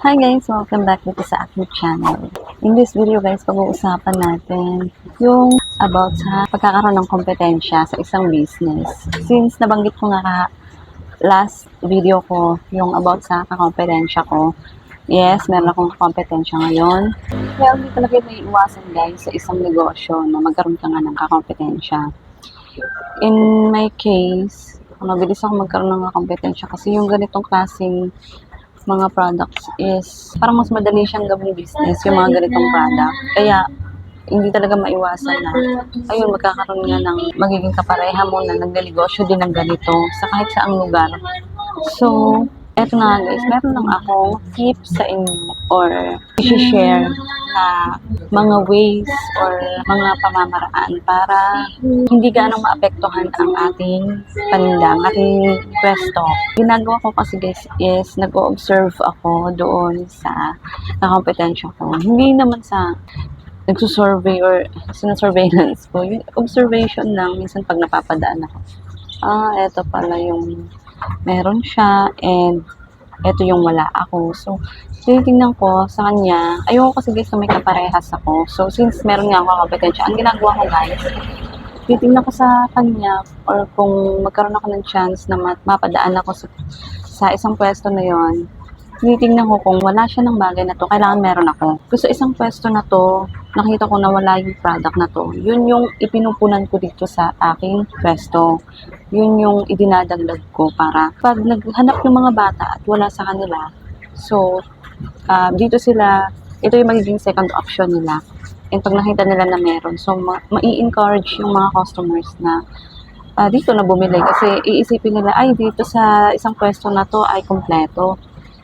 Hi guys! Welcome back dito sa aking channel. In this video guys, pag-uusapan natin yung about sa pagkakaroon ng kompetensya sa isang business. Since nabanggit ko nga last video ko yung about sa kakompetensya ko, yes, meron akong kompetensya ngayon. Kaya hindi talaga may iwasan guys sa isang negosyo na magkaroon ka nga ng kakompetensya. In my case, mabilis ako magkaroon ng kompetensya kasi yung ganitong klaseng mga products is parang mas madali siyang gawing business yung mga ganitong product. Kaya hindi talaga maiwasan na ayun magkakaroon nga ng magiging kapareha mo na nagnegosyo din ng ganito sa kahit saang lugar. So, eto na guys, meron lang akong tips sa inyo or i-share na mga ways or mga pamamaraan para hindi ganong maapektuhan ang ating paninda, ang ating pwesto. Ginagawa ko kasi guys is nag-observe ako doon sa kompetensya ko. Hindi naman sa nagsusurvey or sinasurveillance ko. Yung observation lang, minsan pag napapadaan ako. Ah, eto pala yung meron siya and eto yung wala ako. So, tinitingnan ko sa kanya, ayoko kasi guys na may kaparehas ako. So, since meron nga ako kompetensya, ang ginagawa ko guys, titingnan ko sa kanya or kung magkaroon ako ng chance na ma- mapadaan ako sa, sa isang pwesto na yon tinitingnan ko kung wala siya ng bagay na to, kailangan meron ako. Gusto isang pwesto na to, nakita ko na wala yung product na to. Yun yung ipinupunan ko dito sa aking pwesto. Yun yung idinadagdag ko para pag naghanap yung mga bata at wala sa kanila, so, ah, dito sila, ito yung magiging second option nila. And pag nakita nila na meron, so ma- mai-encourage yung mga customers na ah, dito na bumili kasi iisipin nila, ay dito sa isang pwesto na to ay kompleto.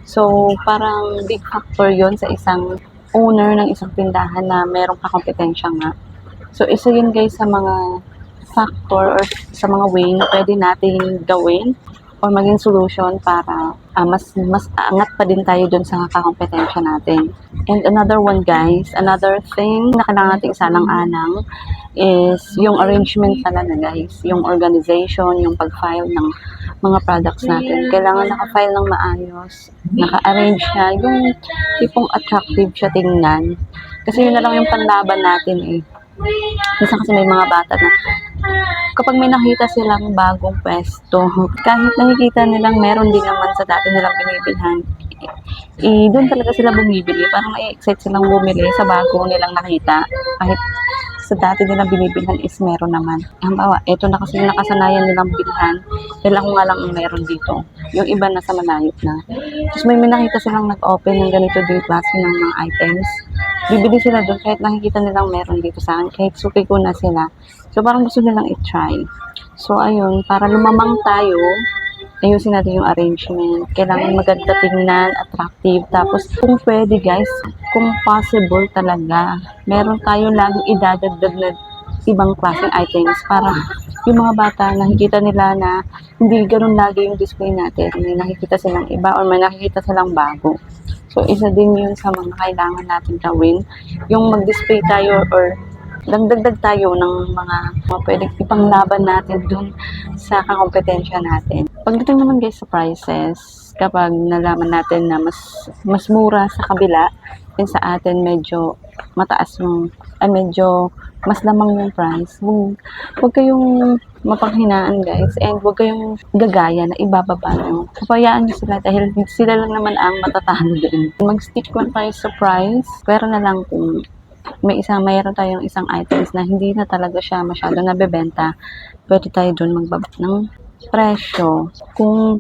So, parang big factor yon sa isang owner ng isang tindahan na merong kakompetensya nga. So, isa yun guys sa mga factor or sa mga way na pwede natin gawin or maging solution para ah, mas mas angat pa din tayo dun sa kakompetensya natin. And another one guys, another thing na kailangan natin isalang-alang is yung arrangement talaga guys, yung organization, yung pag-file ng mga products natin. Kailangan naka-file ng maayos, naka-arrange siya, yung tipong attractive siya tingnan. Kasi yun na lang yung panlaban natin eh. Minsan kasi may mga bata na kapag may nakita silang bagong pwesto, kahit nakikita nilang meron din naman sa dati nilang binibilhan, eh, doon talaga sila bumibili. Parang na-excite silang bumili sa bago nilang nakita. Kahit sa dati nilang binibilhan is meron naman. Halimbawa, eto na kasi nakasanayan nilang bilhan. Dahil ako nga lang ang meron dito. Yung iba nasa malayot na. Tapos may may nakita silang nag-open ng ganito din klase ng mga items. Bibili sila doon kahit nakikita nilang meron dito sa akin. Kahit suki ko na sila. So parang gusto nilang i-try. So ayun, para lumamang tayo, ayusin natin yung arrangement. Kailangan maganda tingnan, attractive. Tapos, kung pwede guys, kung possible talaga, meron tayong laging idadagdag na ibang klaseng items para yung mga bata, nakikita nila na hindi ganun lagi yung display natin. May nakikita silang iba or may nakikita silang bago. So, isa din yun sa mga kailangan natin gawin. Yung mag-display tayo or dagdagdag tayo ng mga, mga pwedeng ipanglaban natin dun sa kakompetensya natin. Pagdating naman guys sa prices, kapag nalaman natin na mas mas mura sa kabila, yun sa atin medyo mataas yung, ay medyo mas lamang yung price. Huwag, huwag kayong mapanghinaan guys and huwag kayong gagaya na ibababa nyo. Kapayaan nyo sila dahil sila lang naman ang matatalo din. Mag-stick lang tayo sa price, pero na lang kung may isang mayroon tayong isang items na hindi na talaga siya masyado nabebenta, pwede tayo doon magbaba ng presyo. Kung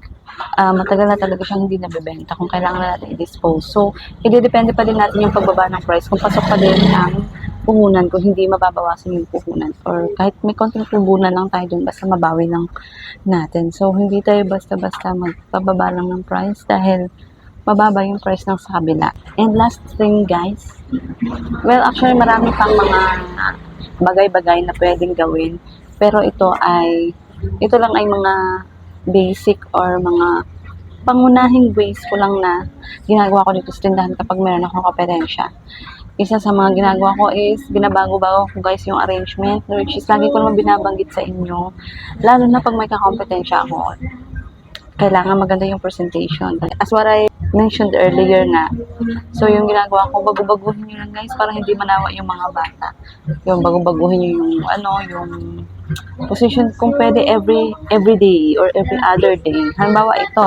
ah, matagal na talaga siyang hindi nabebenta, kung kailangan na natin i-dispose. So, depende pa din natin yung pagbaba ng price. Kung pasok pa din ang puhunan, kung hindi mababawasan yung puhunan. Or kahit may konting puhunan lang tayo doon, basta mabawi lang natin. So, hindi tayo basta-basta magpababa lang ng price dahil mababa yung price ng sa kabila. And last thing guys, well actually marami pang mga bagay-bagay na pwedeng gawin. Pero ito ay, ito lang ay mga basic or mga pangunahing ways ko lang na ginagawa ko dito sa tindahan kapag meron akong kompetensya. Isa sa mga ginagawa ko is binabago-bago ko guys yung arrangement which is lagi ko naman binabanggit sa inyo. Lalo na pag may kakompetensya ako kailangan maganda yung presentation. As what I mentioned earlier nga. So, yung ginagawa ko, bago-baguhin lang guys para hindi manawa yung mga bata. Yung bago-baguhin yung, ano, yung position kung pwede every every day or every other day. Halimbawa ito,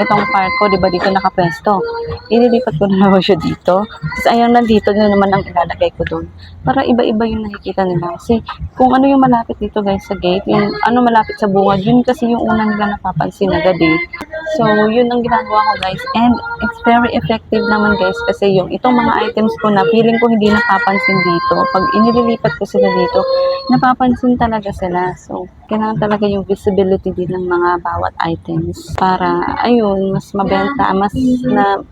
itong park ko, di ba dito nakapwesto. Ililipat ko na naman siya dito. Tapos ayun nandito na naman ang ilalagay ko doon. Para iba-iba yung nakikita nila. Kasi kung ano yung malapit dito guys sa gate, yung ano malapit sa bungad, yun kasi yung una nila napapansin agad eh. So, yun ang ginagawa ko guys. And it's very effective naman guys kasi yung itong mga items ko na feeling ko hindi napapansin dito. Pag inililipat ko sila dito, napapansin talaga sila. So, kailangan talaga yung visibility din ng mga bawat items para, ayun, mas mabenta, mas na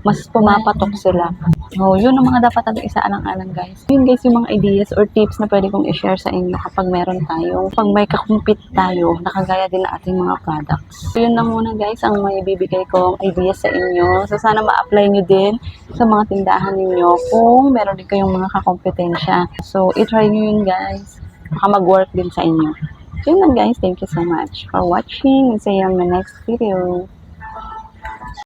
mas pumapatok sila. So, yun ang mga dapat natin isaalang-alang guys. Yun guys yung mga ideas or tips na pwede kong i-share sa inyo kapag meron tayo. Pag may kakumpit tayo, nakagaya din ng ating mga products. So, yun na muna guys ang may bibigay kong ideas sa inyo. So, sana ma-apply nyo din sa mga tindahan ninyo kung meron din kayong mga kakompetensya. So, i-try nyo yun guys. Baka mag-work din sa inyo. So, yun lang guys. Thank you so much for watching see you on my next video.